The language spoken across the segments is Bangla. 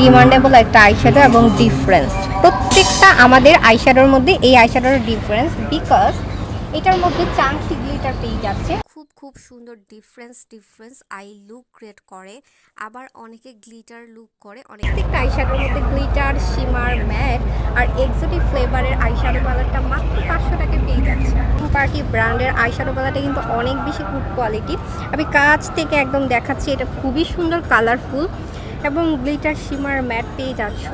ডিমান্ডেবল একটা আইশ্যাডো এবং ডিফারেন্স প্রত্যেকটা আমাদের আইশ্যাডোর মধ্যে এই আইশ্যাডোর ডিফারেন্স বিকজ এটার মধ্যে চাংটি গ্লিটার পেয়ে যাচ্ছে। খুব খুব সুন্দর difference difference eye look create করে। আবার অনেকে গ্লিটার লুক করে অনেক প্রত্যেকটা আইশ্যাডোর মধ্যে গ্লিটার শিমার ম্যাট আর এক্সোটিক ফ্লেভারের আইশ্যাডো কালারটা মাত্র পাঁচশো টাকায় পেয়ে যাচ্ছে। পার্টি ব্র্যান্ডের আইশ্যাডো কালারটা কিন্তু অনেক বেশি গুড কোয়ালিটি আমি কাছ থেকে একদম দেখাচ্ছি এটা খুবই সুন্দর কালারফুল এবং গ্লিটার শিমার ম্যাট পেয়ে যাচ্ছ।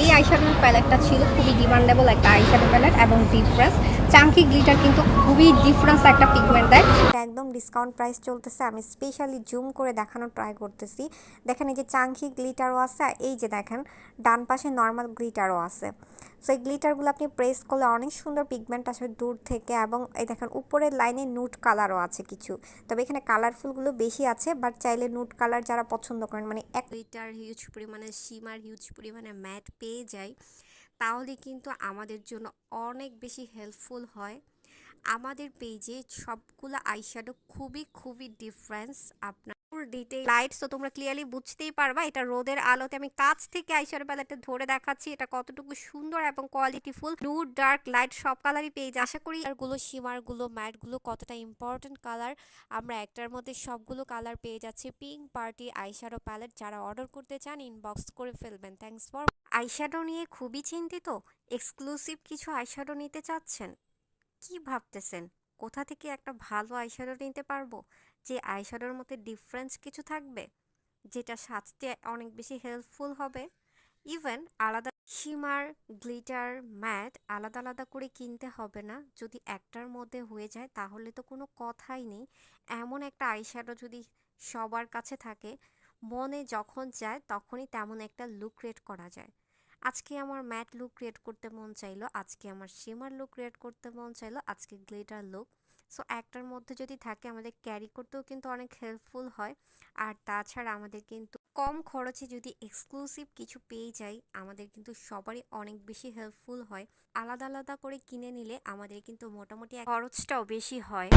এই আইশ্যাডোর প্যালেটটা ছিল খুবই ডিমান্ডেবল একটা আইশ্যাডো প্যালেট এবং ডিফারেন্স চাঙ্কি গ্লিটার কিন্তু খুবই ডিফারেন্স একটা পিগমেন্ট দেয়। একদম ডিসকাউন্ট প্রাইস চলতেছে। আমি স্পেশালি জুম করে দেখানোর ট্রাই করতেছি। দেখেন এই যে চাঙ্কি গ্লিটারও আছে এই যে দেখেন, ডান পাশে নর্মাল গ্লিটারও আছে। সো এই গ্লিটারগুলো আপনি প্রেস করলে অনেক সুন্দর পিগমেন্ট আসবে দূর থেকে এবং এই দেখেন উপরের লাইনে নুট কালারও আছে কিছু। তবে এখানে কালারফুলগুলো বেশি আছে বাট চাইলে নুট কালার যারা পছন্দ করেন মানে এক গ্লিটার হিউজ পরিমাণে সীমার হিউজ পরিমাণে ম্যাট পেয়ে যায়। তাহলে কিন্তু আমাদের জন্য অনেক বেশি হেল্পফুল হয়। আমাদের পেজে সবগুলো আইশ্যাডো খুবই খুবই ডিফারেন্স আপনার লাইটস তো তোমরা ক্লিয়ারলি বুঝতেই পারবা, এটা রোদের আলোতে আমি কাছ থেকে আইশ্যাডো প্যালেটটা ধরে দেখাচ্ছি। এটা কতটুকু সুন্দর এবং কোয়ালিটিফুল ব্লু ডার্ক লাইট সব কালারই পেয়ে আশা করি এরগুলো সীমারগুলো ম্যাটগুলো কতটা ইম্পর্টেন্ট কালার আমরা একটার মধ্যে সবগুলো কালার পেয়ে যাচ্ছি। পিঙ্ক পার্টি আইশ্যাডো প্যালেট যারা অর্ডার করতে চান ইনবক্স করে ফেলবেন। থ্যাঙ্কস ফর আইশ্যাডো নিয়ে খুবই চিন্তিত? এক্সক্লুসিভ কিছু আইশ্যাডো নিতে চাচ্ছেন? কি ভাবতেছেন? কোথা থেকে একটা ভালো আইশ্যাডো নিতে পারব? যে আইশ্যাডোর মধ্যে ডিফারেন্স কিছু থাকবে? যেটা সাজতে অনেক বেশি হেল্পফুল হবে? ইভেন আলাদা সীমার গ্লিটার ম্যাট আলাদা আলাদা করে কিনতে হবে না। যদি একটার মধ্যে হয়ে যায়, তাহলে তো কোনো কথাই নেই। এমন একটা আইশ্যাডো যদি সবার কাছে থাকে, মনে যখন যায়, তখনই তেমন একটা লুক ক্রিয়েট করা যায়। আজকে আমার ম্যাট লুক ক্রিয়েট করতে মন চাইলো, আজকে আমার শিমার লুক ক্রিয়েট করতে মন চাইলো, আজকে গ্লিটার লুক। সো, একটার মধ্যে যদি থাকে আমাদের ক্যারি করতেও কিন্তু অনেক হেল্পফুল হয়। আর তাছাড়া আমাদের কিন্তু কম খরচে যদি এক্সক্লুসিভ কিছু পেয়ে যাই, আমাদের কিন্তু সবারই অনেক বেশি হেল্পফুল হয়। আলাদা আলাদা করে কিনে নিলে আমাদের কিন্তু মোটামুটি খরচটাও বেশি হয়।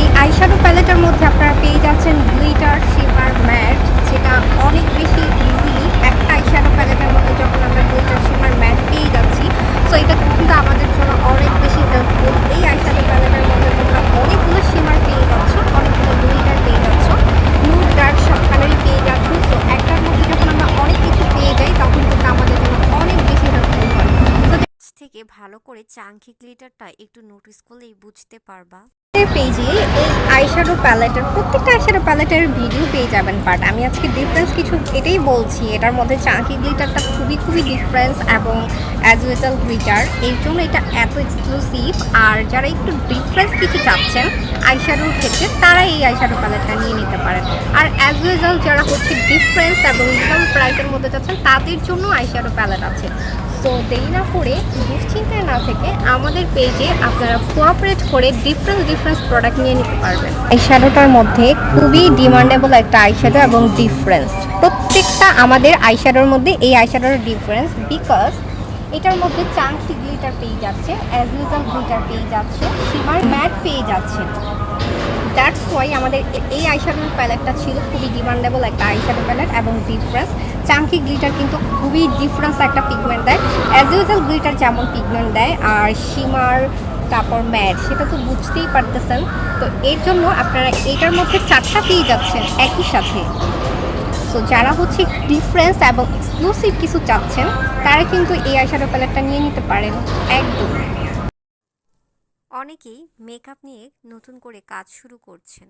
এই আইশ্যাডো প্যালেটের মধ্যে আপনারা পেয়ে যাচ্ছেন একটু নোটিস করলেই বুঝতে পারবা। পেজে এই আইশ্যাডো প্যালেটের প্রত্যেকটা আইশ্যাডো প্যালেটের ভিডিও পেয়ে যাবেন বাট আমি আজকে ডিফারেন্স কিছু এটাই বলছি, এটার মধ্যে চাঁকি গ্লিটারটা খুবই খুবই ডিফারেন্স এবং অ্যাজ ওয়েজাল গ্লিটার এই জন্য এটা এত এক্সক্লুসিভ আর যারা একটু ডিফারেন্স কিছু চাচ্ছেন আইশ্যাডোর ক্ষেত্রে তারা এই আইশ্যাডো প্যালেটটা নিয়ে নিতে পারেন। আর অ্যাজ ওয়েজাল যারা হচ্ছে ডিফারেন্স এবং কম প্রাইসের মধ্যে চাচ্ছেন, তাদের জন্য আইশ্যাডো প্যালেট আছে। সো দেরি না করে দুশ্চিন্তায় না থেকে আমাদের পেজে আপনারা কোঅপারেট করে ডিফারেন্ট ডিফারেন্ট প্রোডাক্ট নিয়ে নিতে পারবেন। এই শ্যাডোটার মধ্যে খুবই ডিমান্ডেবল একটা আইশ্যাডো এবং ডিফারেন্স প্রত্যেকটা আমাদের আইশ্যাডোর মধ্যে এই আইশ্যাডোর ডিফারেন্স বিকজ এটার মধ্যে চাংটি গ্লিটার পেয়ে যাচ্ছে অ্যাজ ইউজাল গ্লিটার পেয়ে যাচ্ছে সীমার ম্যাট পেয়ে যাচ্ছে। দ্যাটস ওয়াই আমাদের এই আইশ্যাডোর প্যালেটটা ছিল খুবই ডিমান্ডেবল একটা আইশ্যাডো প্যালেট এবং ডিফারেন্স চাঙ্কি গ্লিটার কিন্তু খুবই ডিফারেন্স একটা পিগমেন্ট দেয়। অ্যাজ ইউজাল গ্লিটার যেমন পিগমেন্ট দেয়, আর শিমার তারপর ম্যাট, সেটা তো বুঝতেই পারতেছেন। তো এর জন্য আপনারা এটার মধ্যে চারটা পেয়ে যাচ্ছেন একই সাথে। তো যারা হচ্ছে ডিফারেন্স এবং এক্সক্লুসিভ কিছু চাচ্ছেন, তারা কিন্তু এই আইশ্যাডো প্যালেটটা নিয়ে নিতে পারেন। একদম। অনেকেই মেকআপ নিয়ে নতুন করে কাজ শুরু করছেন।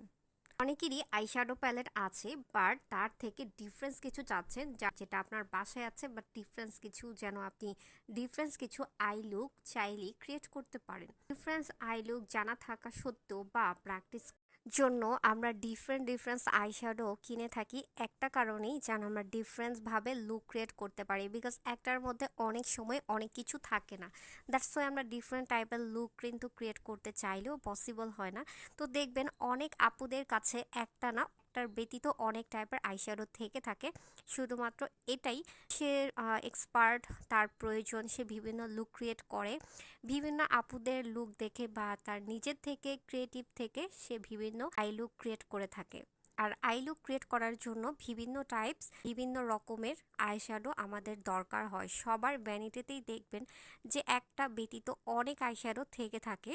অনেকেরই আইশ্যাডো প্যালেট আছে বাট তার থেকে ডিফারেন্স কিছু চাচ্ছেন যা, যেটা আপনার বাসায় আছে বাট ডিফারেন্স কিছু যেন আপনি ডিফারেন্স কিছু আই লুক চাইলে ক্রিয়েট করতে পারেন। ডিফারেন্স আই লুক জানা থাকা সত্ত্বেও বা প্র্যাকটিস জন্য আমরা ডিফারেন্ট ডিফারেন্স আইশ্যাডো কিনে থাকি। একটা কারণেই যেন আমরা ডিফারেন্সভাবে লুক ক্রিয়েট করতে পারি। বিকজ একটার মধ্যে অনেক সময় অনেক কিছু থাকে না। দ্যাটস ওয়াই আমরা ডিফারেন্ট টাইপের লুক কিন্তু ক্রিয়েট করতে চাইলেও পসিবল হয় না। তো দেখবেন অনেক আপুদের কাছে একটা না একটার ব্যতীত অনেক টাইপের আইশ্যাডো থেকে থাকে। শুধুমাত্র এটাই, সে এক্সপার্ট তার প্রয়োজন, সে বিভিন্ন লুক ক্রিয়েট করে। বিভিন্ন আপুদের লুক দেখে বা তার নিজের থেকে ক্রিয়েটিভ থেকে সে বিভিন্ন আই লুক ক্রিয়েট করে থাকে। আর আই লুক ক্রিয়েট করার জন্য বিভিন্ন টাইপস বিভিন্ন রকমের আইশ্যাডো আমাদের দরকার হয়। সবার ভ্যানিটিতেই দেখবেন যে একটা ব্যতীত অনেক আইশ্যাডো থেকে থাকে,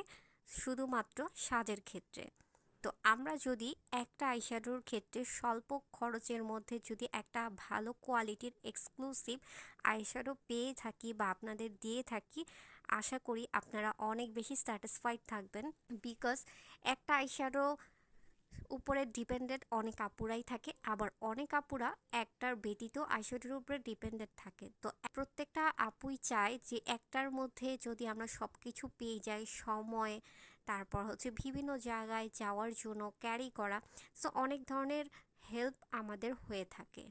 শুধুমাত্র সাজের ক্ষেত্রে। তো আমরা যদি একটা আইশ্যাডোর ক্ষেত্রে স্বল্প খরচের মধ্যে যদি একটা ভালো কোয়ালিটির এক্সক্লুসিভ আইশ্যাডো পেয়ে থাকি বা আপনাদের দিয়ে থাকি, আশা করি আপনারা অনেক বেশি স্যাটিসফাইড থাকবেন। বিকজ একটা আইশ্যাডো উপরে ডিপেন্ডেন্ট অনেক আপুরাই থাকে, আবার অনেক আপুরা একটার ব্যতীত আইশ্যাডোর উপরে ডিপেন্ডেন্ট থাকে। তো প্রত্যেকটা আপুই চায় যে একটার মধ্যে যদি আমরা সব কিছু পেয়ে যাই, সময় তারপর হচ্ছে বিভিন্ন জায়গায় যাওয়ার জন্য ক্যারি করা। সো অনেক ধরনের হেল্প আমাদের হয়ে থাকে।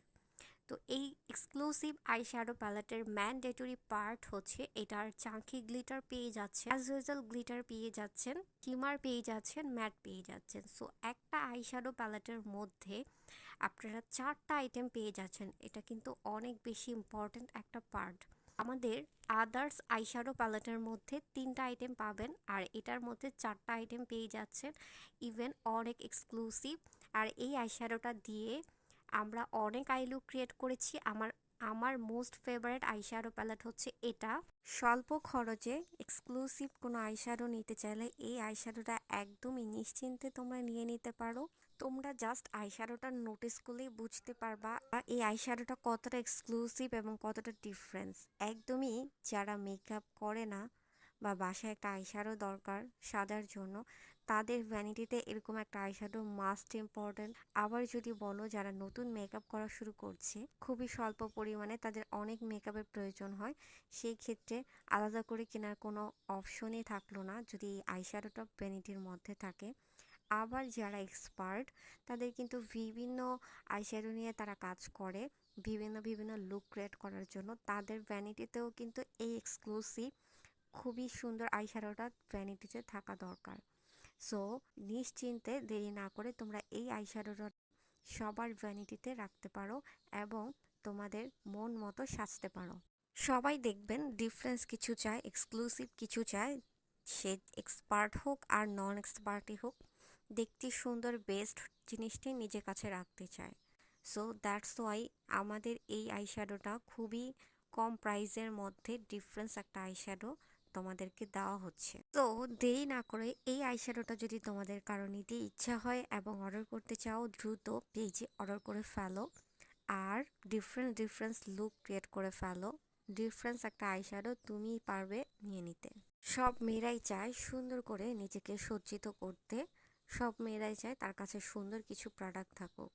তো এই এক্সক্লুসিভ আই শ্যাডো প্যালেটের ম্যান্ডেটরি পার্ট হচ্ছে এটার চাঙ্কি গ্লিটার পেয়ে যাচ্ছে অ্যাজ ইউজুয়াল গ্লিটার পেয়ে যাচ্ছেন কিমার পেয়ে যাচ্ছেন ম্যাট পেয়ে যাচ্ছেন। সো একটা আই শ্যাডো প্যালেটের মধ্যে আপনারা চারটা আইটেম পেয়ে যাচ্ছেন। এটা কিন্তু অনেক বেশি ইম্পর্ট্যান্ট একটা পার্ট আমাদের আদার্স আইশ্যাডো প্যালেটের মধ্যে তিনটা আইটেম পাবেন আর এটার মধ্যে চারটা আইটেম পেয়ে যাচ্ছেন। ইভেন অনেক এক্সক্লুসিভ। আর এই আইশ্যাডোটা দিয়ে আমরা অনেক আই লুক ক্রিয়েট করেছি। আমার আমার মোস্ট ফেভারিট আইশ্যাডো প্যালেট হচ্ছে এটা। স্বল্প খরচে এক্সক্লুসিভ কোনো আইশ্যাডো নিতে চাইলে এই আইশ্যাডোটা একদমই নিশ্চিন্তে তোমরা নিয়ে নিতে পারো। তোমরা জাস্ট আইশ্যাডোটা নোটিস করলেই বুঝতে পারবা এই আইশ্যাডোটা কতটা এক্সক্লুসিভ এবং কতটা ডিফারেন্স একদমই যারা মেকআপ করে না বা বাসায় একটা আইশ্যাডো দরকার সাজার জন্য, তাদের ভ্যানিটিতে এরকম একটা আইশ্যাডো মাস্ট ইম্পর্ট্যান্ট আবার যদি বলো যারা নতুন মেকআপ করা শুরু করছে, খুবই স্বল্প পরিমাণে তাদের অনেক মেকআপের প্রয়োজন হয়, সেই ক্ষেত্রে আলাদা করে কেনার কোনো অপশনই থাকল না যদি এই আইশ্যাডোটা ভ্যানিটির মধ্যে থাকে। আবার যারা এক্সপার্ট, তাদের কিন্তু বিভিন্ন আইশ্যাডো নিয়ে তারা কাজ করে, বিভিন্ন বিভিন্ন লুক ক্রিয়েট করার জন্য। তাদের ভ্যানিটিতেও কিন্তু এই এক্সক্লুসিভ, খুবই সুন্দর আইশ্যাডোটা ভ্যানিটিতে থাকা দরকার। সো, নিশ্চিন্তে দেরি না করে তোমরা এই আইশ্যাডোটা সবার ভ্যানিটিতে রাখতে পারো এবং তোমাদের মন মতো সাজতে পারো। সবাই দেখবেন ডিফারেন্স কিছু চায়, এক্সক্লুসিভ কিছু চায়, সে এক্সপার্ট হোক আর নন এক্সপার্টই হোক। দেখতে সুন্দর বেস্ট জিনিসটাই নিজের কাছে রাখতে চায়। সো দ্যাটস ওয়াই আমাদের এই আইশ্যাডোটা খুবই কম প্রাইসের মধ্যে ডিফারেন্স একটা আইশ্যাডো তোমাদেরকে দেওয়া হচ্ছে। তো দেরি না করে এই আইশ্যাডোটা যদি তোমাদের কারও নিতে ইচ্ছা হয় এবং অর্ডার করতে চাও, দ্রুত পেজে অর্ডার করে ফেলো আর ডিফারেন্ট ডিফারেন্স লুক ক্রিয়েট করে ফেলো। ডিফারেন্স একটা আইশ্যাডো তুমিই পারবে নিয়ে নিতে। সব মেয়েরাই চায় সুন্দর করে নিজেকে সজ্জিত করতে। সব মেয়েরাই চায় তার কাছে সুন্দর কিছু প্রোডাক্ট থাকুক।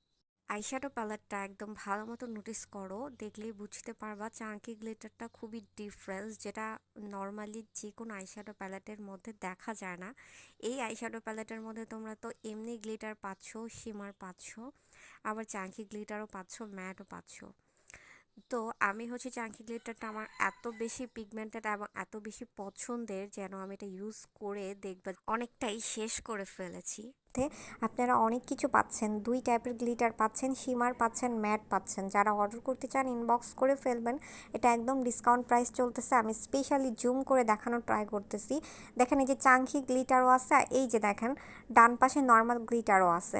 আইশ্যাডো প্যালেটটা একদম ভালো মতো নোটিস করো, দেখলেই বুঝতে পারবা চাঙ্কি গ্লিটারটা খুবই ডিফারেন্স যেটা নর্মালি যে কোনো আইশ্যাডো প্যালেটের মধ্যে দেখা যায় না। এই আইশ্যাডো প্যালেটের মধ্যে তোমরা তো এমনি গ্লিটার পাচ্ছ শিমার পাচ্ছ, আবার চাঙ্কি গ্লিটারও পাচ্ছ ম্যাটও পাচ্ছ। তো আমি হচ্ছে চাঙ্কি গ্লিটারটা আমার এত বেশি পিগমেন্টেড এবং এত বেশি পছন্দের যেন আমি এটা ইউজ করে দেখবা অনেকটাই শেষ করে ফেলেছি। আপনারা অনেক কিছু পাচ্ছেন। দুই টাইপের গ্লিটার পাচ্ছেন শিমার পাচ্ছেন ম্যাট পাচ্ছেন। যারা অর্ডার করতে চান ইনবক্স করে ফেলবেন। এটা একদম ডিসকাউন্ট প্রাইস চলতেছে। আমি স্পেশালি জুম করে দেখানোর ট্রাই করতেছি। দেখেন এই যে চাংখি গ্লিটারও আছে এই যে দেখেন, ডান পাশে নর্মাল গ্লিটারও আছে।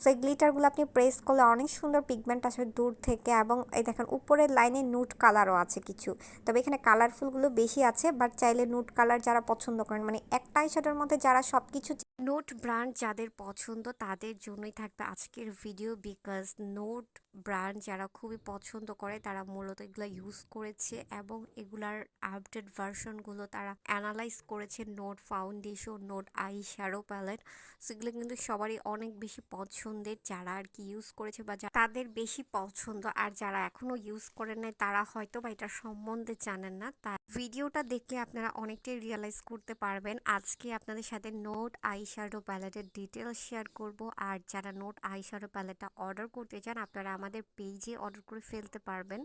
সো এই গ্লিটারগুলো আপনি প্রেস করলে অনেক সুন্দর পিগমেন্ট আসবে দূর থেকে এবং এই দেখেন, উপরের লাইনে নুট কালারও আছে কিছু। তবে এখানে কালারফুলগুলো বেশি আছে বাট চাইলে নুট কালার যারা পছন্দ করেন মানে একটা আইশ্যাডোর মধ্যে যারা সব কিছু নোট ব্র্যান্ড যাদের পছন্দ তাদের জন্যই থাকবে আজকের ভিডিও বিকজ নোট ব্র্যান্ড যারা খুবই পছন্দ করে তারা মূলত এগুলো ইউজ করেছে এবং এগুলার আপডেট ভার্সনগুলো তারা অ্যানালাইজ করেছে Note foundation Note eye shadow palette সেগুলো কিন্তু সবারই অনেক বেশি পছন্দের যারা আর কি ইউজ করেছে বা তাদের বেশি পছন্দ আর যারা এখনও ইউজ করে নাই তারা হয়তো বা এটা সম্বন্ধে জানেন না। তার ভিডিওটা দেখলে আপনারা অনেকটাই রিয়েলাইজ করতে পারবেন। আজকে আপনাদের সাথে নোট আই শ্যাডো প্যালেটের ডিটেলস শেয়ার করব। আর যারা নোট আই শ্যাডো প্যালেটটা অর্ডার করতে চান, আপনারা আমাদের পেজে অর্ডার করে ফেলতে পারবেন।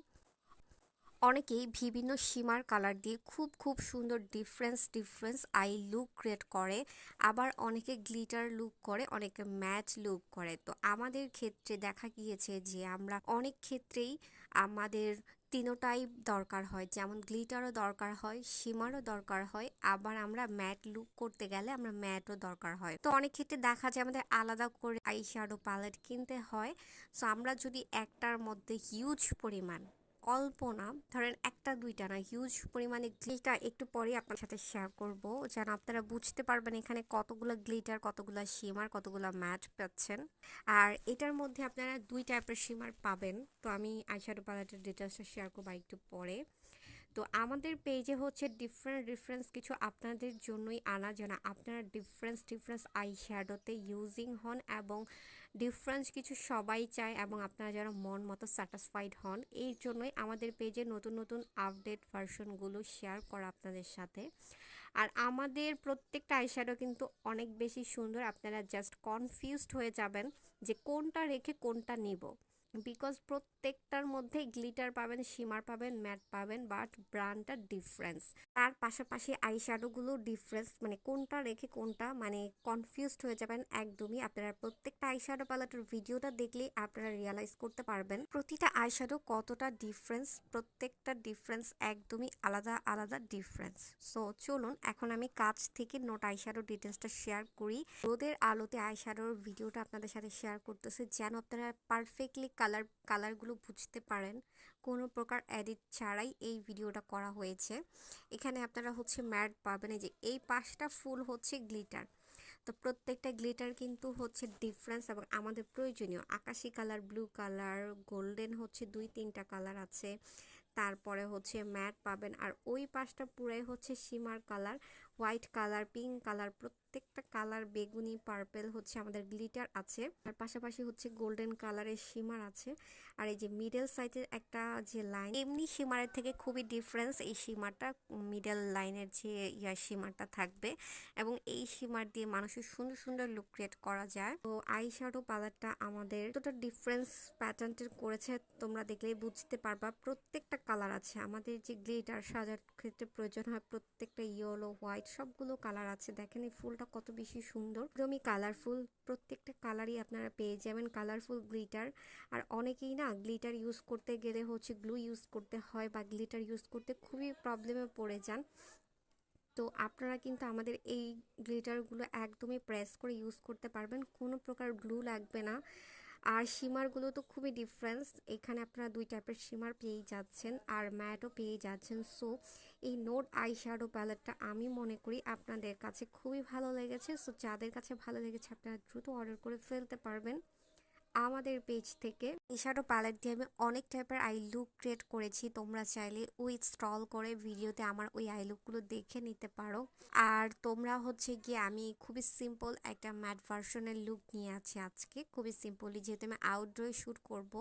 অনেকেই বিভিন্ন সীমার কালার দিয়ে খুব খুব সুন্দর difference difference eye look create করে। আবার অনেকে গ্লিটার লুক করে, অনেকে ম্যাচ লুক করে। তো আমাদের ক্ষেত্রে দেখা গিয়েছে যে আমরা অনেক ক্ষেত্রেই আমাদের তিনোটাই দরকার হয়। যেমন গ্লিটারও দরকার হয়, শিমারও দরকার হয়। আবার আমরা ম্যাট লুক করতে গেলে আমরা ম্যাটও দরকার হয়। তো অনেক ক্ষেত্রে দেখা যায় আমাদের আলাদা করে আই শ্যাডো প্যালেট কিনতে হয়। সো আমরা যদি একটার মধ্যে হিউজ পরিমাণ অল্প না ধরেন একটা, দুইটা না হিউজ পরিমাণে গ্লিটার একটু পরে আপনার সাথে শেয়ার করব, যেন আপনারা বুঝতে পারবেন এখানে কতগুলো গ্লিটার কতগুলো শিমার কতগুলো ম্যাট পাচ্ছেন। আর এটার মধ্যে আপনারা দুই টাইপের শিমার পাবেন। তো আমি আইশ্যাডো প্যালেটের ডিটেলসটা শেয়ার করব একটু পরে। তো আমাদের পেজে হচ্ছে ডিফারেন্ট ডিফারেন্স কিছু আপনাদের জন্যই আনা, যেন আপনারা ডিফারেন্স ডিফারেন্স আই শ্যাডোতে ইউজিং হন এবং ডিফারেন্স কিছু সবাই চায় এবং আপনারা যারা মন মতো স্যাটিসফাইড হন এই জন্যই আমাদের পেজে নতুন নতুন আপডেট ভার্সনগুলো শেয়ার করা আপনাদের সাথে। আর আমাদের প্রত্যেকটা আইশ্যাডো কিন্তু অনেক বেশি সুন্দর, আপনারা জাস্ট কনফিউজড হয়ে যাবেন যে কোনটা রেখে কোনটা নিব। বিকজ প্রত্যেকটার মধ্যে গ্লিটার পাবেন শিমার পাবেন ম্যাট পাবেন বাট ব্র্যান্ডটা ডিফারেন্স তার পাশাপাশি আই শ্যাডোগুলো ডিফারেন্স মানে কোনটা রেখে কোনটা মানে কনফিউজড হয়ে যাবেন একদমই। আপনারা প্রত্যেকটা আই শ্যাডো প্যালেটের ভিডিওটা দেখলেই আপনারা রিয়ালাইজ করতে পারবেন প্রতিটা আই শ্যাডো কতটা ডিফারেন্স প্রত্যেকটা ডিফারেন্স একদমই আলাদা আলাদা ডিফারেন্স সো চলুন, এখন আমি কাছ থেকে নোট আই শ্যাডো ডিটেলসটা শেয়ার করি। রোদের আলোতে আই শ্যাডোর ভিডিওটা আপনাদের সাথে শেয়ার করতেছি, যেন আপনারা পারফেক্টলি কালার, কালারগুলো বুঝতে পারেন। কোনো প্রকার এডিট ছাড়াই এই ভিডিওটা করা হয়েছে। এখানে আপনারা হচ্ছে ম্যাট পাবেন, এই যে এই পাশটা ফুল হচ্ছে গ্লিটার। তো প্রত্যেকটা গ্লিটার কিন্তু হচ্ছে ডিফারেন্স এবং আমাদের প্রয়োজনীয়। আকাশি কালার, ব্লু কালার, গোল্ডেন হচ্ছে দুই, তিনটা কালার আছে। তারপরে হচ্ছে ম্যাট পাবেন। আর ওই পাশটা পুরাই হচ্ছে shimmer colour, white colour, pink colour প্রত্যেকটা কালার বেগুনি, পার্পেল হচ্ছে আমাদের গ্লিটার আছে। আর পাশাপাশি হচ্ছে গোল্ডেন কালারের শিমার আছে। আর এই যে মিডল সাইডের একটা যে লাইন, এমনি শিমারের থেকে খুবই ডিফারেন্স এই শিমারটা, মিডল লাইনের যে ইয়ার শিমারটা থাকবে। এবং এই শিমার দিয়ে মানুষের সুন্দর সুন্দর লুক ক্রিয়েট করা যায়। তো আই শ্যাডো পার্লারটা আমাদের যতটা ডিফারেন্স প্যাটার্নটের করেছে, তোমরা দেখলেই বুঝতে পারবা। প্রত্যেকটা কালার আছে। আমাদের যে গ্লিটার সাজার ক্ষেত্রে প্রয়োজন হয় প্রত্যেকটা ইয়েলো হোয়াইট সবগুলো কালার আছে। দেখেন এই ফুলটা কত বেশি সুন্দর। একদমই কালারফুল প্রত্যেকটা কালারই আপনারা পেয়ে যাবেন। কালারফুল গ্লিটার আর অনেকেই না গ্লিটার ইউজ করতে গেলে হচ্ছে গ্লু ইউজ করতে হয় বা গ্লিটার ইউজ করতে খুবই প্রবলেমে পড়ে যান। তো আপনারা কিন্তু আমাদের এই গ্লিটারগুলো একদমই প্রেস করে ইউজ করতে পারবেন। কোনো প্রকার গ্লু লাগবে না। আর শিমারগুলো তো খুবই ডিফারেন্স এখানে আপনারা দুই টাইপের শিমার পেয়েই যাচ্ছেন আর ম্যাটও পেয়ে যাচ্ছেন। সো এই নোট আই শ্যাডো প্যালেটটা আমি মনে করি আপনাদের কাছে খুবই ভালো লেগেছে। সো যাদের কাছে ভালো লেগেছে, আপনারা দ্রুত অর্ডার করে ফেলতে পারবেন আমাদের পেজ থেকে। শ্যাডো প্যালেট দিয়ে আমি অনেক টাইপের আই লুক ক্রিয়েট করেছি। তোমরা চাইলে ওই স্টল করে ভিডিওতে আমার ওই আই লুকগুলো দেখে নিতে পারো। আর তোমরা হচ্ছে গিয়ে আমি খুবই সিম্পল একটা ম্যাট ভার্সনের লুক নিয়ে আছি আজকে। খুবই সিম্পলি যেহেতু আমি আউটডোরে শ্যুট করব,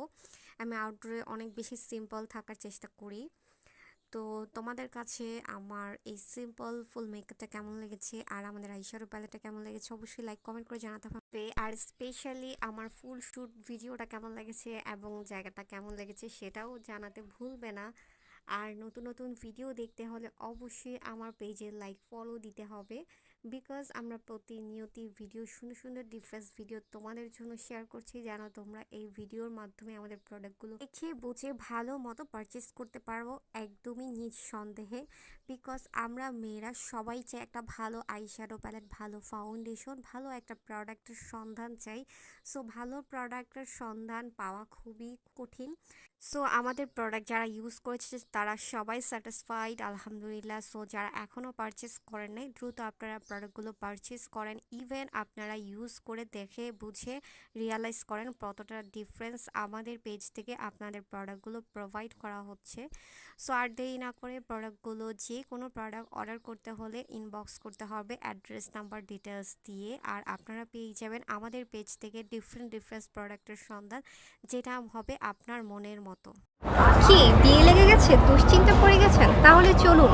আমি আউটডোরে অনেক বেশি সিম্পল থাকার চেষ্টা করি। তো তোমাদের কাছে আমার এই সিম্পল ফুল মেকআপটা কেমন লেগেছে আর আমাদের আইশ্যাডো প্যালেটটা কেমন লেগেছে অবশ্যই লাইক কমেন্ট করে জানাতে হবে। আর স্পেশালি আমার ফুল শ্যুট ভিডিওটা কেমন লেগেছে এবং জায়গাটা কেমন লেগেছে সেটাও জানাতে ভুলবে না। আর নতুন নতুন ভিডিও দেখতে হলে অবশ্যই আমার পেজে লাইক ফলো দিতে হবে। বিকজ আমরা প্রতিনিয়তই ভিডিও সুন্দর সুন্দর ডিফারেন্স ভিডিও তোমাদের জন্য শেয়ার করছি, যেন তোমরা এই ভিডিওর মাধ্যমে আমাদের প্রোডাক্টগুলো দেখে, বুঝে, ভালো মতো পারচেস করতে পারব একদমই নিজ সন্দেহে বিকজ আমরা মেয়েরা সবাই চাই একটা ভালো আই শ্যাডো প্যালেট ভালো ফাউন্ডেশন ভালো একটা প্রোডাক্টের সন্ধান চাই। সো ভালো প্রোডাক্টের সন্ধান পাওয়া খুবই কঠিন। সো আমাদের প্রোডাক্ট যারা ইউজ করেছে, তারা সবাই স্যাটিসফাইড আলহামদুলিল্লাহ। সো যারা এখনও পারচেস করেন নাই, দ্রুত আপনারা প্রোডাক্টগুলো পারচেস করেন। ইভেন আপনারা ইউজ করে দেখে, বুঝে রিয়ালাইজ করেন কতটা ডিফারেন্স আমাদের পেজ থেকে আপনাদের প্রোডাক্টগুলো প্রোভাইড করা হচ্ছে। সো আর দেরি না করে প্রোডাক্টগুলো যে কোনো প্রোডাক্ট অর্ডার করতে হলে ইনবক্স করতে হবে অ্যাড্রেস নাম্বার ডিটেলস দিয়ে। আর আপনারা পেয়ে যাবেন আমাদের পেজ থেকে ডিফারেন্ট ডিফারেন্ট প্রোডাক্টের সন্ধান, যেটা হবে আপনার মনের মতো। কি, বিয়ে লেগে গেছে? দুশ্চিন্তা পড়ে গেছেন? তাহলে চলুন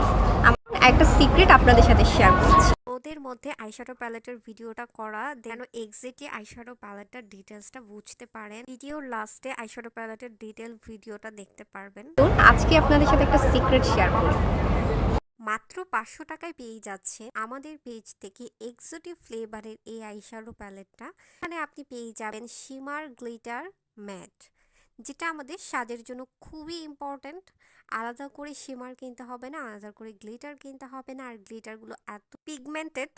একটা সিক্রেট আপনাদের সাথে শেয়ার করছি। ওদের মধ্যে আইশ্যাডো প্যালেটের ভিডিওটা করা, যেন এক্স্যাক্টলি আইশ্যাডো প্যালেটটার ডিটেলসটা বুঝতে পারেন। ভিডিওর লাস্টে আইশ্যাডো প্যালেটের ডিটেল ভিডিওটা দেখতে পারবেন। আজকে আপনাদের সাথে একটা সিক্রেট শেয়ার করি। মাত্র পাঁচশো টাকায় পেয়ে যাচ্ছে আমাদের পেজ থেকে এক্সোটিক ফ্লেভারের এই আইশ্যাডো প্যালেটটা এখানে আপনি পেয়ে যাবেন শিমার গ্লিটার ম্যাট যেটা আমাদের সাজের জন্য খুবই ইম্পর্ট্যান্ট আলাদা করে শিমার কিনতে হবে না, আলাদা করে গ্লিটার কিনতে হবে না, আর গ্লিটারগুলো এত পিগমেন্টেড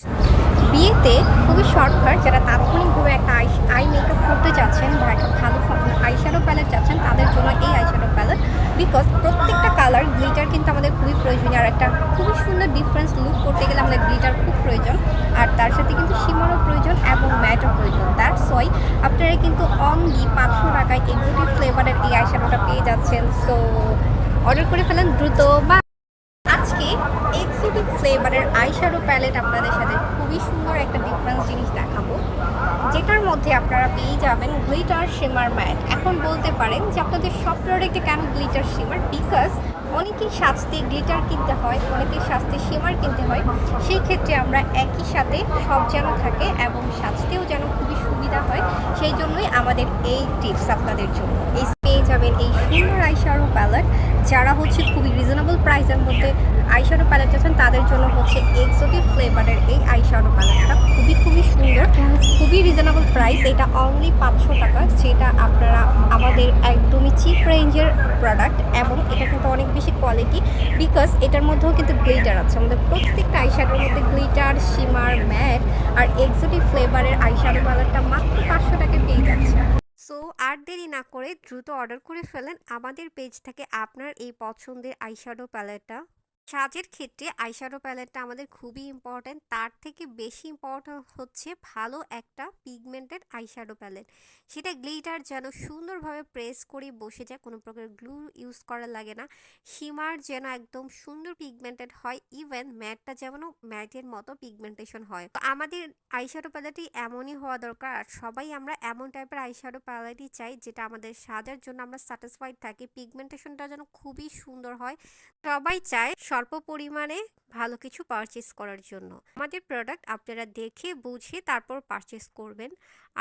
বিয়েতে খুবই শর্টকাট যারা তাৎক্ষণিকভাবে একটা আই আই মেকআপ করতে যাচ্ছেন বা একটা ভালো আইশ্যাডো প্যালেট যাচ্ছেন, তাদের জন্য এই আইশ্যাডো প্যালেট বিকজ প্রত্যেকটা কালার গ্লিটার কিন্তু আমাদের খুবই প্রয়োজনীয়। আর একটা খুবই সুন্দর ডিফারেন্স লুক করতে গেলে আমাদের গ্লিটার খুব প্রয়োজন। আর তার সাথে কিন্তু সীমারও প্রয়োজন এবং ম্যাটও প্রয়োজন। দ্যাটস ওয়াই আপনারা কিন্তু অনলি পাঁচশো টাকায় এক্সোটিক ফ্লেভারের এই আইশ্যাডোটা পেয়ে যাচ্ছেন। সো অর্ডার করে ফেলেন দ্রুত। বা আজকে এক্সিটিক ফ্লেভারের আইশ্যাডো প্যালেট আপনাদের সাথে খুবই সুন্দর একটা ডিফারেন্স জিনিস যেটার মধ্যে আপনারা পেয়ে যাবেন গ্লিটার শিমার ম্যাট এখন বলতে পারেন যে আপনাদের সব প্রোডাক্টে কেন গ্লিটার শিমার বিকজ অনেকেই সাজতে গ্লিটার কিনতে হয় অনেকের সাজতে শিমার কিনতে হয়। সেই ক্ষেত্রে আমরা একই সাথে সব যেন থাকে এবং সাজতেও যেন খুবই সুবিধা হয়, সেই জন্যই আমাদের এই টিপস আপনাদের জন্য। এই পেয়ে যাবেন এই সুন্দর আইশ্যাডো প্যালেট যারা হচ্ছে খুবই রিজনেবল প্রাইসের মধ্যে আইশ্যাডো প্যালেট আছেন তাদের জন্য হচ্ছে এক্সোটিক ফ্লেভারের এই আইশ্যাডো প্যালেটটা খুবই খুবই সুন্দর, খুবই রিজনেবল প্রাইস এটা অনলি পাঁচশো টাকা, যেটা আপনারা আমাদের একদমই চিপ রেঞ্জের প্রোডাক্ট এবং এটা কিন্তু অনেক বেশি কোয়ালিটি বিকজ এটার মধ্যেও কিন্তু গ্লিটার আছে। আমাদের প্রত্যেকটা আইশ্যাডোর মধ্যে গ্লিটার শিমার ম্যাট আর এক্সোটিক ফ্লেভারের আইশ্যাডো প্যালেটটা মাত্র পাঁচশো টাকায় পেয়ে যাচ্ছে সো আর দেরি না করে দ্রুত অর্ডার করে ফেলেন আমাদের পেজ থেকে আপনার এই পছন্দের আইশ্যাডো প্যালেটটা সাজের ক্ষেত্রে আইশ্যাডো প্যালেটটা আমাদের খুবই ইম্পর্ট্যান্ট তার থেকে বেশি ইম্পর্ট্যান্ট হচ্ছে ভালো একটা পিগমেন্টেড আইশ্যাডো প্যালেট সেটা গ্লিটার যেন সুন্দরভাবে প্রেস করে বসে যায়, কোনো প্রকার গ্লু ইউজ করা লাগে না। শিমার যেন একদম সুন্দর পিগমেন্টেড হয় ইভেন ম্যাটটা যেমন ম্যাটের মতো পিগমেন্টেশন হয়। তো আমাদের আইশ্যাডো প্যালেটই এমনই হওয়া দরকার, আর সবাই আমরা এমন টাইপের আইশ্যাডো প্যালেটই চাই যেটা আমাদের সাজার জন্য আমরা স্যাটিসফাইড থাকি। পিগমেন্টেশনটা যেন খুবই সুন্দর হয়। সবাই চায় স্বল্প পরিমাণে ভালো কিছু পারচেস করার জন্য। আমাদের প্রোডাক্ট আপনারা দেখে, বুঝে, তারপর পারচেস করবেন।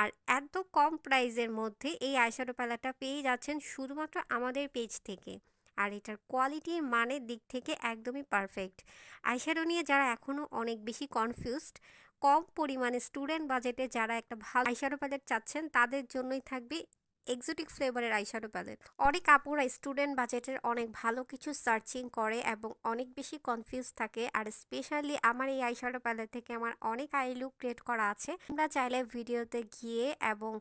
আর এত কম প্রাইসের মধ্যে এই আইশ্যাডো প্যালেটটা পেয়ে যাচ্ছেন শুধুমাত্র আমাদের পেজ থেকে। আর এটার কোয়ালিটির মানের দিক থেকে একদমই পারফেক্ট আইশ্যাডো নিয়ে যারা এখনও অনেক বেশি কনফিউজড কম পরিমাণে স্টুডেন্ট বাজেটে যারা একটা ভালো আইশ্যাডো প্যালেট চাচ্ছেন, তাদের জন্যই থাকবে এক্সোটিক ফ্লেভারের আইশ্যাডো প্যালেট। অনেক আপুরা স্টুডেন্ট বাজেটের অনেক ভালো কিছু সার্চিং করে এবং অনেক বেশি কনফিউজ থাকে। আর স্পেশালি আমার এই আইশ্যাডো প্যালেট থেকে আমার অনেক আই লুক ক্রিয়েট করা আছে। তোমরা চাইলে ভিডিওতে গিয়ে এবং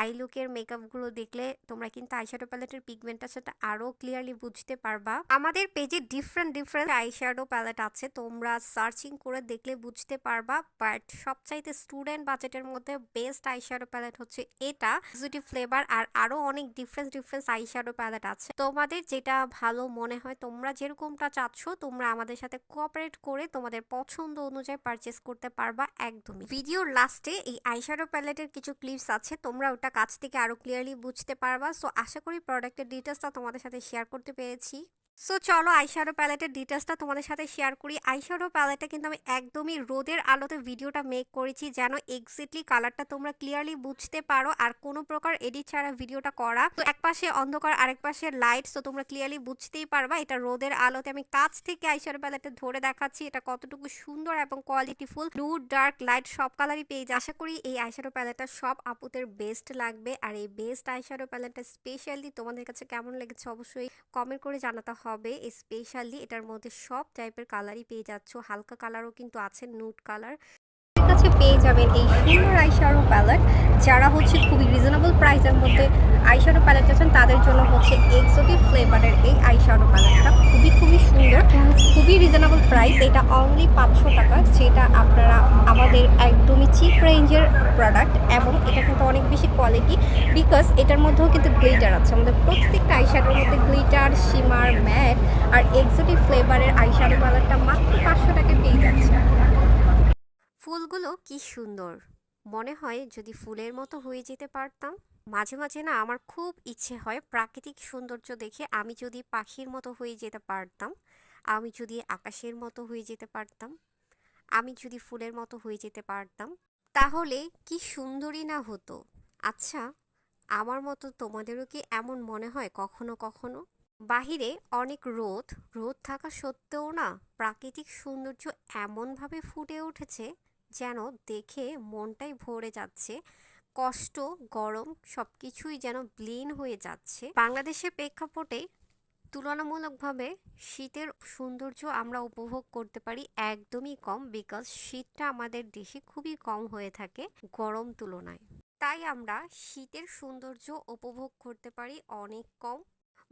আই লুকের মেকআপগুলো দেখলে তোমরা কিন্তু আইশ্যাডো প্যালেটের পিগমেন্টটার সাথে আরও ক্লিয়ারলি বুঝতে পারবা। আমাদের পেজে ডিফারেন্ট ডিফারেন্ট আইশ্যাডো প্যালেট আছে। তোমরা সার্চিং করে দেখলে বুঝতে পারবা। বাট সবচাইতে স্টুডেন্ট বাজেটের মধ্যে বেস্ট আইশ্যাডো প্যালেট হচ্ছে এটা। এক্সোটিক ফ্লেভার আর আরও অনেক difference difference eye shadow palette আছে। তোমাদের যেটা ভালো মনে হয়, তোমরা যেরকমটা চাচ্ছ, তোমরা আমাদের সাথে কোঅপারেট করে তোমাদের পছন্দ অনুযায়ী পারচেস করতে পারবা একদমই। ভিডিওর লাস্টে এই আই শ্যাডো প্যালেটের কিছু ক্লিপস আছে, তোমরা ওটা কাছ থেকে আরও ক্লিয়ারলি বুঝতে পারবা। সো আশা করি প্রোডাক্টের ডিটেলসটা তোমাদের সাথে শেয়ার করতে পেরেছি। সো চলো আইশ্যাডো প্যালেটের ডিটেলসটা তোমাদের সাথে শেয়ার করি। আইশ্যাডো প্যালেটটা কিন্তু আমি একদমই রোদের আলোতে ভিডিওটা মেক করেছি যেন এক্স্যাক্টলি কালারটা তোমরা ক্লিয়ারলি বুঝতে পারো আর কোনো প্রকার এডিট ছাড়া ভিডিওটা করা। তো এক পাশে অন্ধকার, আরেক পাশে লাইট তো তোমরা ক্লিয়ারলি বুঝতেই পারবা এটা রোদের আলোতে আমি কাছ থেকে আইশ্যাডো প্যালেটটা ধরে দেখাচ্ছি। এটা কতটুকু সুন্দর এবং কোয়ালিটিফুল নুড ডার্ক লাইট সব কালারই পেয়ে আশা করি এই আইশ্যাডো প্যালেটটা সব আপুদের বেস্ট লাগবে। আর এই বেস্ট আইশ্যাডো প্যালেটটা স্পেশালি তোমাদের কাছে কেমন লেগেছে অবশ্যই কমেন্ট করে জানাতে হবে স্পেশালি এটার মধ্যে সব টাইপের কালারই পেয়ে যাচ্ছ। হালকা কালারও কিন্তু আছে নুট কালার কাছে পেয়ে যাবেন এই সুন্দর আইশ্যাডো প্যালেট যারা হচ্ছে খুবই রিজনেবল প্রাইসের মধ্যে আইশ্যাডো প্যালেট আছেন তাদের জন্য হচ্ছে এক্সোটিক ফ্লেভারের এই আইশ্যাডো প্যালেটটা খুবই খুবই প্রাইস এটা অনলি পাঁচশো টাকা, যেটা আপনারা আমাদের একদমই চিপ রেঞ্জের প্রোডাক্ট এবং এটা কিন্তু অনেক বেশি কোয়ালিটি বিকজ এটার মধ্যেও কিন্তু গ্লিটার আছে। আমাদের প্রত্যেকটা আইশ্যাডোর মধ্যে গ্লিটার শিমার ম্যাট আর এক্সোটিক ফ্লেভারের আইশ্যাডো প্যালেটটা মাত্র পাঁচশো টাকায় পেয়ে যাচ্ছে ফুলগুলো কি সুন্দর। মনে হয় যদি ফুলের মতো হয়ে যেতে পারতাম। মাঝে মাঝে না আমার খুব ইচ্ছে হয় প্রাকৃতিক সৌন্দর্য দেখে আমি যদি পাখির মতো হয়ে যেতে পারতাম। আমি যদি আকাশের মতো হয়ে যেতে পারতাম, আমি যদি ফুলের মতো হয়ে যেতে পারতাম, তাহলে কি সুন্দরী না হতো? আচ্ছা আমার মতো তোমাদেরও কি এমন মনে হয় কখনো কখনো? বাহিরে অনেক রোদ রোদ থাকা সত্ত্বেও না প্রাকৃতিক সৌন্দর্য এমনভাবে ফুটে উঠেছে যেন দেখে মনটাই ভরে যাচ্ছে। কষ্ট, গরম সবকিছুই যেন ব্লিন হয়ে যাচ্ছে। বাংলাদেশের প্রেক্ষাপটে তুলনামূলকভাবে শীতের সৌন্দর্য আমরা উপভোগ করতে পারি একদমই কম বিকজ শীতটা আমাদের দেশে খুবই কম হয়ে থাকে গরম তুলনায়। তাই আমরা শীতের সৌন্দর্য উপভোগ করতে পারি অনেক কম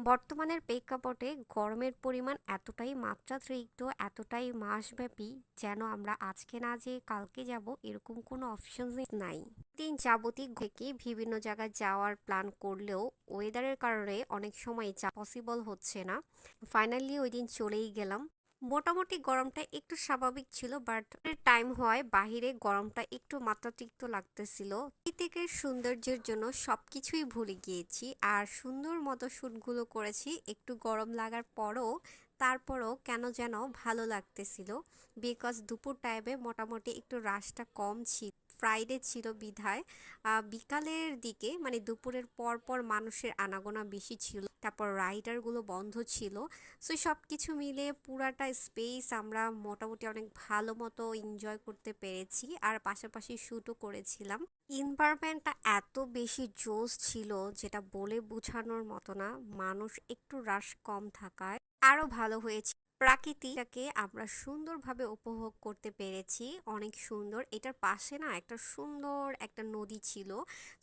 বর্তমানের প্রেক্ষাপটে গরমের পরিমাণ এতটাই মাত্রাতিরিক্ত, এতটাই মাসব্যাপী যেন আমরা আজকে না যে কালকে যাব এরকম কোনো অপশন নাই। দিন যাবতীয় থেকে বিভিন্ন জায়গায় যাওয়ার প্ল্যান করলেও ওয়েদারের কারণে অনেক সময় পসিবল হচ্ছে না। ফাইনালি ওই দিন চলেই গেলাম। মোটামুটি গরমটা একটু স্বাভাবিক ছিল, বাট টাইম হয় বাহিরে গরমটা একটু মাত্রাতিরিক্ত লাগতেছিল। প্রত্যেকের সৌন্দর্যের জন্য সব কিছুই ভুলে গিয়েছি আর সুন্দর মতো শ্যুটগুলো করেছি। একটু গরম লাগার পরও, তারপরও কেন যেন ভালো লাগতেছিল। বিকজ দুপুর টাইমে মোটামুটি একটু রাশটা কম ছিল। ফ্রাইডে ছিল বিধায়। বিকালের দিকে মানে দুপুরের পর পর মানুষের আনাগোনা বেশি ছিল। তারপর রাইডারগুলো বন্ধ ছিল। সো সব কিছু মিলে পুরাটা স্পেস আমরা মোটামুটি অনেক ভালো মতো এনজয় করতে পেরেছি। আর পাশাপাশি শ্যুটও করেছিলাম। এনভায়রনমেন্টটা এত বেশি জোস ছিল যেটা বলে বোঝানোর মতো না। মানুষ একটু রাশ কম থাকায়। আরও ভালো হয়েছে। প্রাকৃতিকটাকে আমরা সুন্দরভাবে উপভোগ করতে পেরেছি। অনেক সুন্দর। এটার পাশে না একটা সুন্দর একটা নদী ছিল।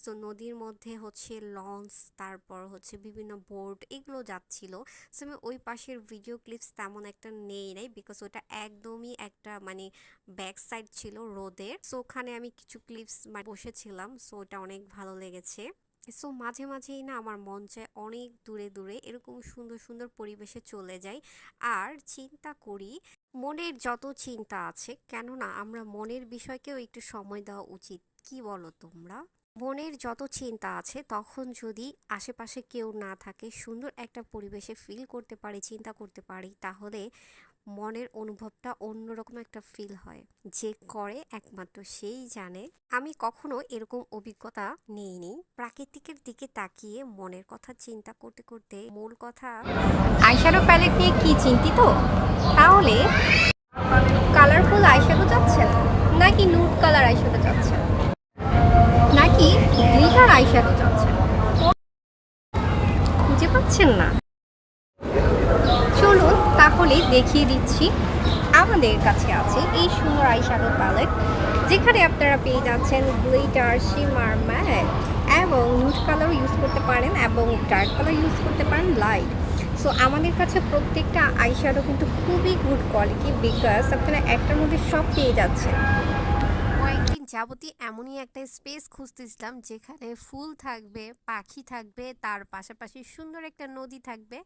সো নদীর মধ্যে হচ্ছে লঞ্চ, তারপর হচ্ছে বিভিন্ন বোট এগুলো যাচ্ছিল। সো আমি ওই পাশের ভিডিও ক্লিপস তেমন একটা নেই নাই বিকজ ওটা একদমই একটা মানে ব্যাক সাইড ছিল রোদের। সো ওখানে আমি কিছু ক্লিপস বসেছিলাম। সো ওটা অনেক ভালো লেগেছে। সো মাঝে মাঝেই না আমার মন চায় অনেক দূরে দূরে এরকম সুন্দর সুন্দর পরিবেশে চলে যাই। আর চিন্তা করি মনের যত চিন্তা আছে, কেননা আমরা মনের বিষয়কেও একটু সময় দেওয়া উচিত। কি বলো তোমরা? মনের যত চিন্তা আছে, তখন যদি আশেপাশে কেউ না থাকে, সুন্দর একটা পরিবেশে ফিল করতে পারি, চিন্তা করতে পারি, তাহলে মনের অনুভবটা অন্যরকম একটা ফিল হয়। যে করে একমাত্র সেই জানে। আমি কখনো এরকম অভিজ্ঞতা নেইনি। প্রাকৃতিকের দিকে তাকিয়ে মনের কথা চিন্তা করতে করতে মূল কথা, আইশ্যাডো প্যালেট নিয়ে কি চিন্তিত? তাহলে কালারফুল আইশ্যাডো চাচ্ছেন নাকি নুড কালার আইশ্যাডো চাচ্ছেন নাকি গ্লিটার আইশ্যাডো চাচ্ছেন তাহলে দেখিয়ে দিচ্ছি। আমাদের কাছে আছে এই সুন্দর আইশ্যাডো প্যালেট যেখানে আপনারা পেয়ে যাচ্ছেন গ্লিটার শিমার ম্যাট এবং নুট কালার ইউজ করতে পারেন এবং ডার্ক কালার ইউজ করতে পারেন লাইট সো আমাদের কাছে প্রত্যেকটা আইশ্যাডো কিন্তু খুবই গুড কোয়ালিটি বিকজ আপনারা একটার মধ্যে সব পেয়ে যাচ্ছেন। কয়েকদিন যাবতীয় এমনই একটা স্পেস খুঁজতেছিলাম যেখানে ফুল থাকবে, পাখি থাকবে, তার পাশাপাশি সুন্দর একটা নদী থাকবে।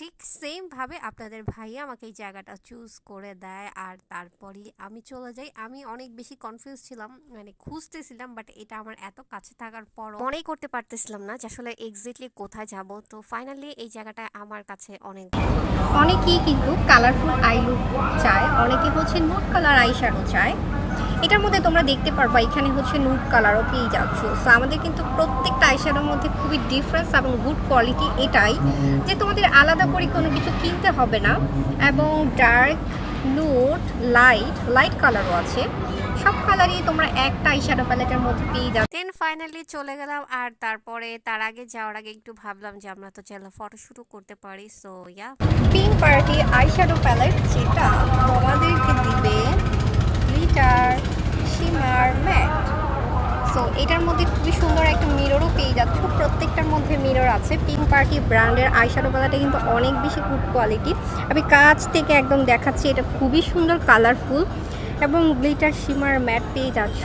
ঠিক সেম ভাবে আপনাদের ভাইয়া আমাকে এই জায়গাটা চুজ করে দেয়। আর তারপরই আমি চলে যাই। আমি অনেক বেশি কনফিউজ ছিলাম মানে খুঁজতেছিলাম বাট এটা আমার এত কাছে থাকার পর মনেই করতে পারতেছিলাম না যে আসলে এক্স্যাক্টলি কোথায় যাব। তো ফাইনালি এই জায়গাটা আমার কাছে অনেক অনেকেই কিন্তু কালারফুল আই লুক চায়, অনেকে হচ্ছে নুট কালার আই শ্যাডো চায়। এটার মধ্যে তোমরা দেখতে পারবা এখানে হচ্ছে নুট কালারও পেয়ে যাচ্ছ। সো আমাদের কিন্তু প্রত্যেকটা আই শ্যাডোর মধ্যে খুবই ডিফারেন্স এবং গুড কোয়ালিটি এটাই যে তোমাদের আলাদা করে কোনো কিছু কিনতে হবে না। এবং ডার্ক নুট লাইট লাইট কালারও আছে। সব কালারই তোমরা একটা আই শ্যাডো প্যালেটের মধ্যে পেয়ে যাচ্ছ। দেন ফাইনালি চলে গেলাম আর তারপরে তার আগে যাওয়ার আগে একটু ভাবলাম যে আমরা তো চাইলে ফটো শুটও করতে পারি so yeah pink party eyeshadow palette যেটা তোমাদেরকে দিবে গ্লিটার শিমার, ম্যাট। সো এটার মধ্যে খুবই সুন্দর একটা মিররও পেয়ে যাচ্ছ। প্রত্যেকটার মধ্যে মিরর আছে। পিঙ্ক পার্টি ব্র্যান্ডের আইশ্যাডো প্যালেটটা কিন্তু অনেক বেশি গুড কোয়ালিটি আমি কাছ থেকে একদম দেখাচ্ছি, এটা খুবই সুন্দর কালারফুল এবং গ্লিটার শিমার ম্যাট পেয়ে যাচ্ছ।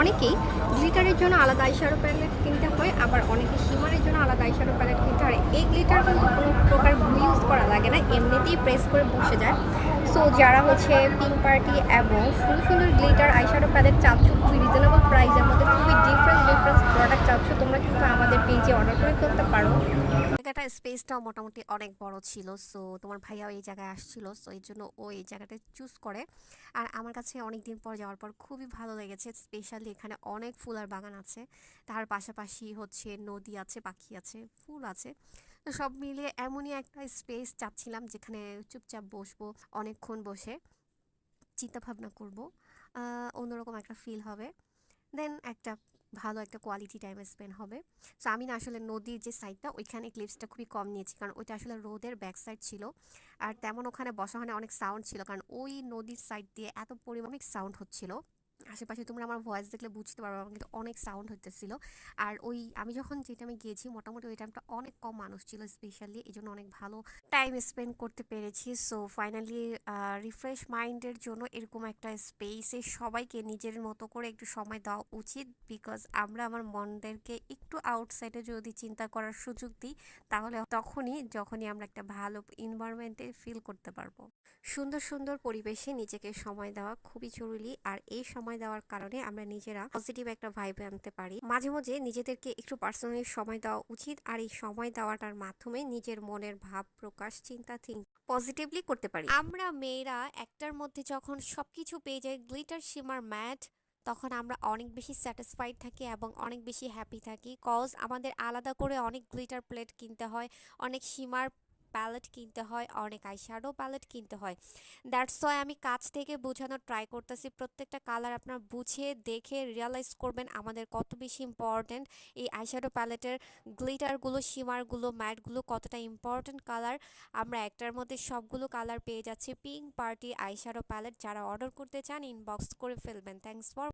অনেকেই গ্লিটারের জন্য আলাদা আইশ্যাডো প্যালেট কিনতে হয়, আবার অনেকে শিমারের জন্য আলাদা আইশ্যাডো প্যালেট কিনতে হয়। এই গ্লিটার কিন্তু কোনো প্রকার গ্লু ইউজ করা লাগে না, এমনিতেই প্রেস করে বসে যায়। সো যারা হচ্ছে পিঙ্ক পার্টি এবং সুন্দর সুন্দর গ্লিটার আইশ্যাডো প্যালেট চাচ্ছ, খুবই রিজনেবল প্রাইসের মধ্যে, খুবই ডিফারেন্ট ডিফারেন্ট প্রোডাক্ট চাচ্ছ, তোমরা কিন্তু আমাদের পেজে অর্ডার করে করতে পারো। জায়গাটা স্পেসটাও মোটামুটি অনেক বড় ছিল। সো তোমার ভাইয়াও এই জায়গায় আসছিল। সো এই জন্য ও এই জায়গাটা চুজ করে। আর আমার কাছে অনেক দিন পর যাওয়ার পর খুবই ভালো লেগেছে। স্পেশালি এখানে অনেক ফুলের বাগান আছে। তার পাশাপাশি হচ্ছে নদী আছে, পাখি আছে, ফুল আছে। তো সব মিলিয়ে এমনই একটা স্পেস চাচ্ছিলাম যেখানে চুপচাপ বসবো, অনেকক্ষণ বসে চিন্তা ভাবনা করব অন্যরকম একটা ফিল হবে। দেন একটা ভালো একটা কোয়ালিটি টাইম স্পেন্ড হবে। সো আমি না আসলে নদীর যে সাইডটা ওইখানে ক্লিপসটা খুবই কম নিয়েছি। কারণ ওইটা আসলে রোদের ব্যাক সাইড ছিল। আর তেমন ওখানে বসা হয় অনেক সাউন্ড ছিল। কারণ ওই নদীর সাইড দিয়ে এত পরিমাণে সাউন্ড হচ্ছিল। আশেপাশে তোমরা আমার ভয়েস দেখলে বুঝতে পারবে, আমার কিন্তু অনেক সাউন্ড হতেছিল আর ওই, আমি যখন যে টাইমে গিয়েছি, মোটামুটি ওই টাইমটা অনেক কম মানুষ ছিল স্পেশালি এই জন্য অনেক ভালো টাইম স্পেন্ড করতে পেরেছি। সো ফাইনালি রিফ্রেশ মাইন্ডের জন্য এরকম একটা স্পেসে সবাইকে নিজের মতো করে একটু সময় দেওয়া উচিত। বিকজ আমরা আমার মনদেরকে একটু আউটসাইডে যদি চিন্তা করার সুযোগ দিই, তাহলে তখনই, যখনই আমরা একটা ভালো এনভায়রনমেন্টে ফিল করতে পারব। সুন্দর সুন্দর পরিবেশে নিজেকে সময় দেওয়া খুবই জরুরি। আর এই সময় দেওয়ার কারণে আমরা নিজেরা পজিটিভ একটা ভাইবে আনতে পারি। মাঝে মাঝে নিজেদেরকে একটু পার্সোনালি সময় দেওয়া উচিত আর এই সময় দেওয়াটার মাধ্যমে নিজের মনের ভাব প্রকাশ, চিন্তা থিঙ্ক পজিটিভলি করতে পারি। আমরা মেয়েরা একটার মধ্যে যখন সবকিছু পেয়ে যাই গ্লিটার শিমার ম্যাট তখন আমরা অনেক বেশি স্যাটিসফাইড থাকি এবং অনেক বেশি হ্যাপি থাকি। কজ আমাদের আলাদা করে অনেক গ্লিটার প্লেট কিনতে হয়, অনেক সীমার প্যালেট কিনতে হয়, অনেক আইশ্যাডো প্যালেট কিনতে হয়। দ্যাটস ওয়াই আমি কাছ থেকে বোঝানোর ট্রাই করতেছি। প্রত্যেকটা কালার আপনার বুঝে, দেখে রিয়ালাইজ করবেন আমাদের কত বেশি ইম্পর্ট্যান্ট এই আইশ্যাডো প্যালেটের গ্লিটারগুলো শিমারগুলো ম্যাটগুলো কতটা ইম্পর্ট্যান্ট কালার আমরা একটার মধ্যে সবগুলো কালার পেয়ে যাচ্ছি। পিঙ্ক পার্টি আইশ্যাডো প্যালেট যারা অর্ডার করতে চান ইনবক্স করে ফেলবেন। Thanks for